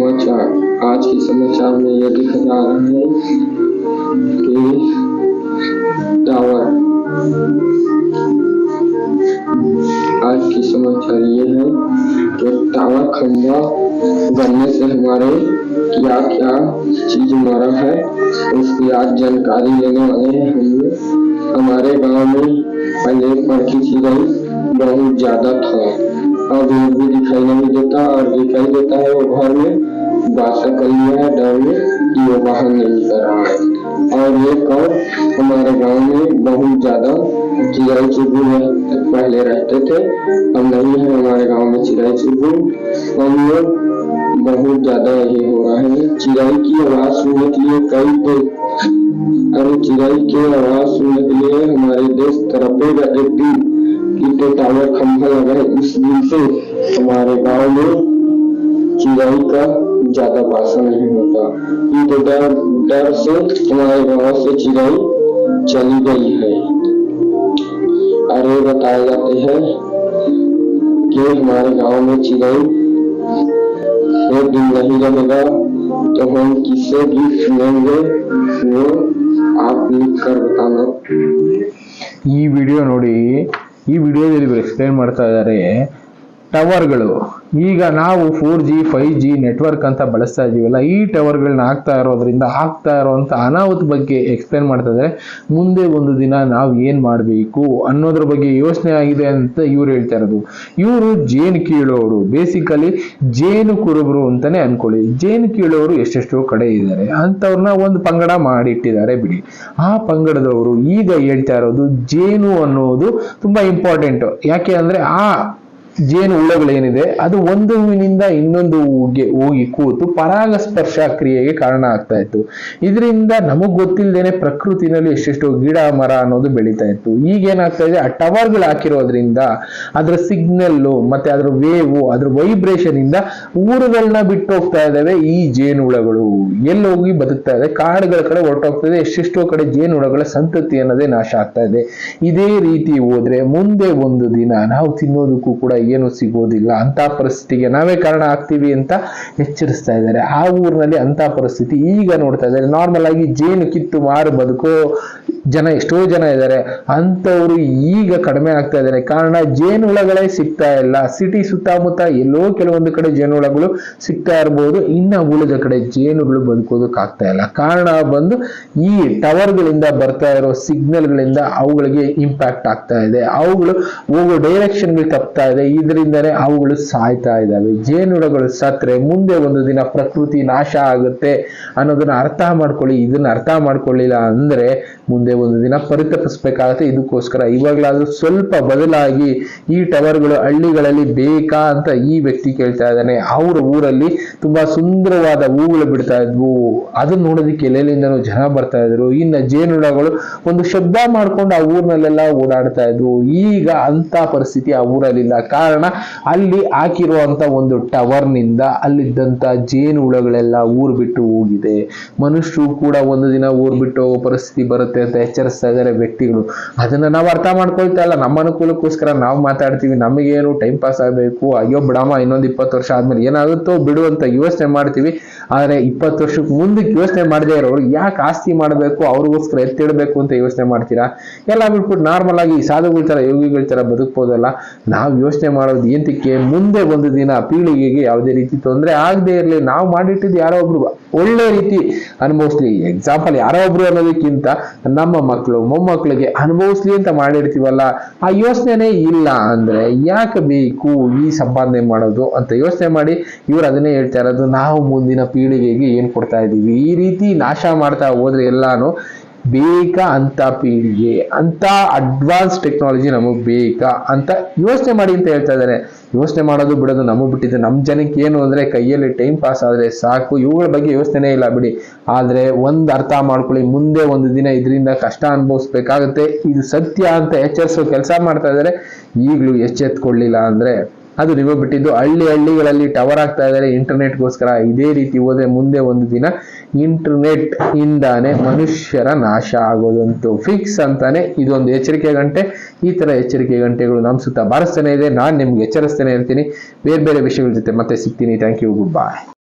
समाचार आज के समाचार में यह दिखा जा रहा है कि टावर। आज की समाचार ये है कि टावर खंभा बनने से हमारे क्या क्या चीज़ मरा है, उसकी आज जानकारी लेने वाले हैं हम हमारे गाँव में पहले पड़की चिड़ई बहुत ज़्यादा था। अब भी दिखाई नहीं देता और दिखाई देता है वो घर में। कर लिया है डर में कि वो बाहर नहीं निकल रहा है। और एक और हमारे गाँव में बहुत ज़्यादा चिड़ाई चुगुन रह- पहले रहते थे, अब नहीं है हमारे गाँव में चिड़ाई चुगुन हम लोग बहुत ज़्यादा ये हो रहा है। चिड़ाई की आवाज़ सुनने के लिए कई अरे चिड़ाई की आवाज़ सुनने के लिए हमारे देश तरपेगा एक दिन की तो टावर, खंभा लगा है। इस दिन से हमारे गाँव में चिड़ाई का ज्यादा भाषा नहीं होता ये तो डर डर से हमारे गांव से चिड़ाई चली गई है अरे बताए जाते हैं कि हमारे गांव में चिड़ाई एक दिन नहीं रहेगा तो हम किससे भी सुनेंगे वो आप लिख कर बताना ಈ ವಿಡಿಯೋ ನೋಡಿ ಈ ವಿಡಿಯೋದಲ್ಲಿ ಇವರು ಎಕ್ಸ್ಪ್ಲೈನ್ ಮಾಡ್ತಾ ಇದ್ದಾರೆ ಟವರ್ಗಳು ಈಗ ನಾವು four G five G network ಅಂತ ಬಳಸ್ತಾ ಇದೀವಲ್ಲ ಈ ಟವರ್ಗಳನ್ನ ಹಾಕ್ತಾ ಇರೋದ್ರಿಂದ ಆಗ್ತಾ ಇರೋವಂಥ ಅನಾಹುತ ಬಗ್ಗೆ ಎಕ್ಸ್ಪ್ಲೇನ್ ಮಾಡ್ತಾ ಇದ್ದಾರೆ ಮುಂದೆ ಒಂದು ದಿನ ನಾವು ಏನು ಮಾಡಬೇಕು ಅನ್ನೋದ್ರ ಬಗ್ಗೆ ಯೋಚನೆ ಆಗಿದೆ ಅಂತ ಇವ್ರು ಹೇಳ್ತಾ ಇರೋದು. ಇವರು ಜೇನು ಕೀಳೋರು. ಬೇಸಿಕಲಿ ಜೇನು ಕುರುಬರು ಅಂತಾನೆ ಅನ್ಕೊಳ್ಳಿ. ಜೇನು ಕೀಳೋರು ಎಷ್ಟೆಷ್ಟೋ ಕಡೆ ಇದ್ದಾರೆ. ಅಂಥವ್ರನ್ನ ಒಂದು ಪಂಗಡ ಮಾಡಿಟ್ಟಿದ್ದಾರೆ ಬಿಡಿ. ಆ ಪಂಗಡದವರು ಈಗ ಹೇಳ್ತಾ ಇರೋದು ಜೇನು ಅನ್ನೋದು ತುಂಬಾ ಇಂಪಾರ್ಟೆಂಟ್ ಯಾಕೆ ಅಂದ್ರೆ, ಆ ಜೇನು ಹುಳಗಳೇನಿದೆ ಅದು ಒಂದು ಹೂವಿನಿಂದ ಇನ್ನೊಂದು ಹೂವಿಗೆ ಹೋಗಿ ಕೂತು ಪರಾಗಸ್ಪರ್ಶ ಕ್ರಿಯೆಗೆ ಕಾರಣ ಆಗ್ತಾ ಇತ್ತು. ಇದರಿಂದ ನಮಗ್ ಗೊತ್ತಿಲ್ಲದೇನೆ ಪ್ರಕೃತಿನಲ್ಲಿ ಎಷ್ಟೆಷ್ಟು ಗಿಡ, ಮರ ಅನ್ನೋದು ಬೆಳೀತಾ ಇತ್ತು. ಈಗ ಏನಾಗ್ತಾ ಇದೆ, ಆ ಟವರ್ಗಳು ಹಾಕಿರೋದ್ರಿಂದ ಅದರ ಸಿಗ್ನಲ್ಲು ಮತ್ತೆ ಅದರ ವೇವು ಅದ್ರ ವೈಬ್ರೇಷನ್ ಇಂದ ಊರುಗಳನ್ನ ಬಿಟ್ಟು ಹೋಗ್ತಾ ಇದಾವೆ ಈ ಜೇನುಹುಳಗಳು ಎಲ್ಲಿ ಹೋಗಿ ಬದುಕ್ತಾ ಇದೆ, ಕಾಡುಗಳ ಕಡೆ ಹೊರಟೋಗ್ತಾ ಇದೆ, ಎಷ್ಟೆಷ್ಟೋ ಕಡೆ ಜೇನುಹುಳಗಳ ಸಂತತಿ ಅನ್ನೋದೇ ನಾಶ ಆಗ್ತಾ ಇದೆ. ಇದೇ ರೀತಿ ಹೋದ್ರೆ ಮುಂದೆ ಒಂದು ದಿನ ನಾವು ತಿನ್ನೋದಕ್ಕೂ ಕೂಡ ಏನು ಸಿಗೋದಿಲ್ಲ. ಅಂತ ಪರಿಸ್ಥಿತಿಗೆ ನಾವೇ ಕಾರಣ ಆಗ್ತೀವಿ ಅಂತ ಎಚ್ಚರಿಸ್ತಾ ಇದ್ದಾರೆ. ಆ ಊರಿನಲ್ಲಿ ಅಂತ ಪರಿಸ್ಥಿತಿ ಈಗ ನೋಡ್ತಾ ಇದ್ದಾರೆ. ನಾರ್ಮಲ್ ಆಗಿ ಜೇನು ಕಿತ್ತು ಮಾರು ಬದುಕೋ ಜನ, ಎಷ್ಟೋ ಜನ ಇದ್ದಾರೆ. ಅಂಥವ್ರು ಈಗ ಕಡಿಮೆ ಆಗ್ತಾ ಇದ್ದಾರೆ. ಕಾರಣ, ಜೇನುಹುಳಗಳೇ ಸಿಗ್ತಾ ಇಲ್ಲ. ಸಿಟಿ ಸುತ್ತಮುತ್ತ ಎಲ್ಲೋ ಕೆಲವೊಂದು ಕಡೆ ಜೇನುಹುಳಗಳು ಸಿಗ್ತಾ ಇರ್ಬೋದು. ಇನ್ನ ಉಳಿದ ಕಡೆ ಜೇನುಗಳು ಬದುಕೋದಕ್ಕೆ ಆಗ್ತಾ ಇಲ್ಲ. ಕಾರಣ ಬಂದು ಈ ಟವರ್ಗಳಿಂದ ಬರ್ತಾ ಇರೋ ಸಿಗ್ನಲ್ಗಳಿಂದ ಅವುಗಳಿಗೆ ಇಂಪ್ಯಾಕ್ಟ್ ಆಗ್ತಾ ಇದೆ. ಅವುಗಳು ಹೋಗೋ ಡೈರೆಕ್ಷನ್ಗಳು ತಪ್ತಾ ಇದೆ. ಇದರಿಂದನೇ ಅವುಗಳು ಸಾಯ್ತಾ ಇದ್ದಾವೆ. ಜೇನುಹುಳಗಳು ಸತ್ರೆ ಮುಂದೆ ಒಂದು ದಿನ ಪ್ರಕೃತಿ ನಾಶ ಆಗುತ್ತೆ ಅನ್ನೋದನ್ನ ಅರ್ಥ ಮಾಡ್ಕೊಳ್ಳಿ. ಇದನ್ನ ಅರ್ಥ ಮಾಡ್ಕೊಳ್ಳಿಲ್ಲ ಅಂದ್ರೆ ಮುಂದೆ ಒಂದು ದಿನ ಪರಿತಪಿಸ್ಬೇಕಾಗತ್ತೆ. ಇದಕ್ಕೋಸ್ಕರ ಇವಾಗಲಾದ್ರೂ ಸ್ವಲ್ಪ ಬದಲಾಗಿ ಈ ಟವರ್ಗಳು, ಹಳ್ಳಿಗಳಲ್ಲಿ ಬೇಕಾ ಅಂತ ಈ ವ್ಯಕ್ತಿ ಕೇಳ್ತಾ ಇದ್ದಾನೆ. ಅವ್ರ ಊರಲ್ಲಿ ತುಂಬಾ ಸುಂದರವಾದ ಹೂಗಳು ಬಿಡ್ತಾ ಇದ್ವು. ಅದನ್ನ ನೋಡೋದಕ್ಕೆ ಎಲ್ಲೆಲ್ಲಿಂದನೂ ಜನ ಬರ್ತಾ ಇದ್ರು. ಇನ್ನ ಜೇನುಹುಳಗಳು ಒಂದು ಶಬ್ದ ಮಾಡ್ಕೊಂಡು ಆ ಊರಿನಲ್ಲೆಲ್ಲ ಓಡಾಡ್ತಾ ಇದ್ವು. ಈಗ ಅಂತ ಪರಿಸ್ಥಿತಿ ಆ ಊರಲ್ಲಿಲ್ಲ. ಕಾರಣ ಅಲ್ಲಿ ಹಾಕಿರುವಂತ ಒಂದು ಟವರ್ನಿಂದ ಅಲ್ಲಿದ್ದಂತ ಜೇನು ಹುಳಗಳೆಲ್ಲ ಊರು ಬಿಟ್ಟು ಹೋಗಿದೆ. ಮನುಷ್ಯರು ಕೂಡ ಒಂದು ದಿನ ಊರು ಬಿಟ್ಟು ಹೋಗೋ ಪರಿಸ್ಥಿತಿ ಬರುತ್ತೆ ಅಂತ ಎಚ್ಚರಿಸ್ತಾ ವ್ಯಕ್ತಿಗಳು. ಅದನ್ನ ನಾವು ಅರ್ಥ ಮಾಡ್ಕೊಳ್ತಾ ಇಲ್ಲ ನಮ್ಮ ಅನುಕೂಲಕ್ಕೋಸ್ಕರ ನಾವು ಮಾತಾಡ್ತೀವಿ, ನಮಗೇನು ಟೈಮ್ ಪಾಸ್ ಆಗಬೇಕು, ಅಯ್ಯೋ ಬಿಡಮ್ಮ, ಇನ್ನೊಂದು ಇಪ್ಪತ್ತು ವರ್ಷ ಆದ್ಮೇಲೆ ಏನಾಗುತ್ತೋ ಬಿಡು ಅಂತ ಯೋಚನೆ ಮಾಡ್ತೀವಿ. ಆದ್ರೆ ಇಪ್ಪತ್ತು ವರ್ಷಕ್ಕೆ ಮುಂದಕ್ಕೆ ಯೋಚನೆ ಮಾಡದೇ ಇರೋರು ಯಾಕೆ ಆಸ್ತಿ ಮಾಡಬೇಕು, ಅವ್ರಿಗೋಸ್ಕರ ಎತ್ತಿಡಬೇಕು ಅಂತ ಯೋಚನೆ ಮಾಡ್ತೀರಾ? ಎಲ್ಲ ಬಿಟ್ಬಿಟ್ಟು ನಾರ್ಮಲ್ ಆಗಿ ಸಾಧುಗಳ ತರ, ಯೋಗಿಗಳ ತರ ಬದುಕ್ಬೋದಲ್ಲ. ನಾವು ಯೋಚನೆ ಮಾಡೋದು ಏಂತಕ್ಕೆ ಮುಂದೆ ಒಂದು ದಿನ ಪೀಳಿಗೆಗೆ ಯಾವುದೇ ರೀತಿ ತೊಂದರೆ ಆಗದೆ ಇರಲಿ. ನಾವು ಮಾಡಿಟ್ಟಿದ್ದು ಯಾರೋ ಒಬ್ರು ಒಳ್ಳೆ ರೀತಿ ಅನುಭವಿಸ್ಲಿ. ಎಕ್ಸಾಂಪಲ್ ಯಾರೋ ಒಬ್ರು ಅನ್ನೋದಕ್ಕಿಂತ ನಮ್ಮ ಮಕ್ಕಳು ಮೊಮ್ಮಕ್ಕಳಿಗೆ ಅನುಭವಿಸ್ಲಿ ಅಂತ ಮಾಡಿರ್ತೀವಲ್ಲ, ಆ ಯೋಚನೆನೇ ಇಲ್ಲ ಅಂದ್ರೆ ಯಾಕೆ ಬೇಕು ಈ ಸಂಪಾದನೆ ಮಾಡೋದು ಅಂತ ಯೋಚನೆ ಮಾಡಿ ಇವ್ರು ಅದನ್ನೇ ಹೇಳ್ತಾ ಇರೋದು, ನಾವು ಮುಂದಿನ ಪೀಳಿಗೆಗೆ ಏನ್ ಕೊಡ್ತಾ ಇದೀವಿ? ಈ ರೀತಿ ನಾಶ ಮಾಡ್ತಾ ಹೋದ್ರೆ ಎಲ್ಲಾನು ಬೇಕಾ ಅಂತ ಪೀಳಿಗೆ, ಅಂತ ಅಡ್ವಾನ್ಸ್ ಟೆಕ್ನಾಲಜಿ ನಮಗ್ ಬೇಕಾ ಅಂತ ಯೋಚನೆ ಮಾಡಿ ಅಂತ ಹೇಳ್ತಾ ಇದ್ದಾರೆ. ಯೋಚನೆ ಮಾಡೋದು ಬಿಡೋದು ನಮಗ್ ಬಿಟ್ಟಿದ್ದು. ನಮ್ಮ ಜನಕ್ಕೆ ಏನು ಅಂದ್ರೆ ಕೈಯಲ್ಲಿ ಟೈಮ್ ಪಾಸ್ ಆದ್ರೆ ಸಾಕು. ಇವುಗಳ ಬಗ್ಗೆ ಯೋಚನೆ ಇಲ್ಲ ಬಿಡಿ. ಆದ್ರೆ ಒಂದ್ ಅರ್ಥ ಮಾಡ್ಕೊಳ್ಳಿ. ಮುಂದೆ ಒಂದು ದಿನ ಇದರಿಂದ ಕಷ್ಟ ಅನುಭವಿಸ್ಬೇಕಾಗತ್ತೆ. ಇದು ಸತ್ಯ ಅಂತ ಎಚ್ಚರಿಸೋ ಕೆಲಸ ಮಾಡ್ತಾ ಇದ್ದಾರೆ. ಈಗಲೂ ಎಚ್ಚೆತ್ಕೊಳ್ಳಿಲ್ಲ ಅಂದ್ರೆ ಅದು ರಿವೋ ಬಿಟ್ಟಿದ್ದು ಹಳ್ಳಿ ಹಳ್ಳಿಗಳಲ್ಲಿ ಟವರ್ ಆಗ್ತಾ ಇದ್ದಾರೆ. ಇಂಟರ್ನೆಟ್ಗೋಸ್ಕರ ಇದೇ ರೀತಿ ಹೋದ್ರೆ ಮುಂದೆ ಒಂದು ದಿನ ಇಂಟರ್ನೆಟ್ ಇಂದಾನೆ ಮನುಷ್ಯರ ನಾಶ ಆಗೋದಂತೂ ಫಿಕ್ಸ್ ಅಂತಾನೆ ಇದೊಂದು ಎಚ್ಚರಿಕೆ ಗಂಟೆ. ಈ ತರ ಎಚ್ಚರಿಕೆ ಗಂಟೆಗಳು ನಮ್ಮ ಸುತ್ತ ಬಾರಿಸ್ತಾನೆ ಇದೆ. ನಾನು ನಿಮ್ಗೆ ಎಚ್ಚರಿಸ್ತಾನೆ ಇರ್ತೀನಿ. ಬೇರೆ ಬೇರೆ ವಿಷಯಗಳ ಜೊತೆ ಮತ್ತೆ ಸಿಗ್ತೀನಿ. Thank you good bye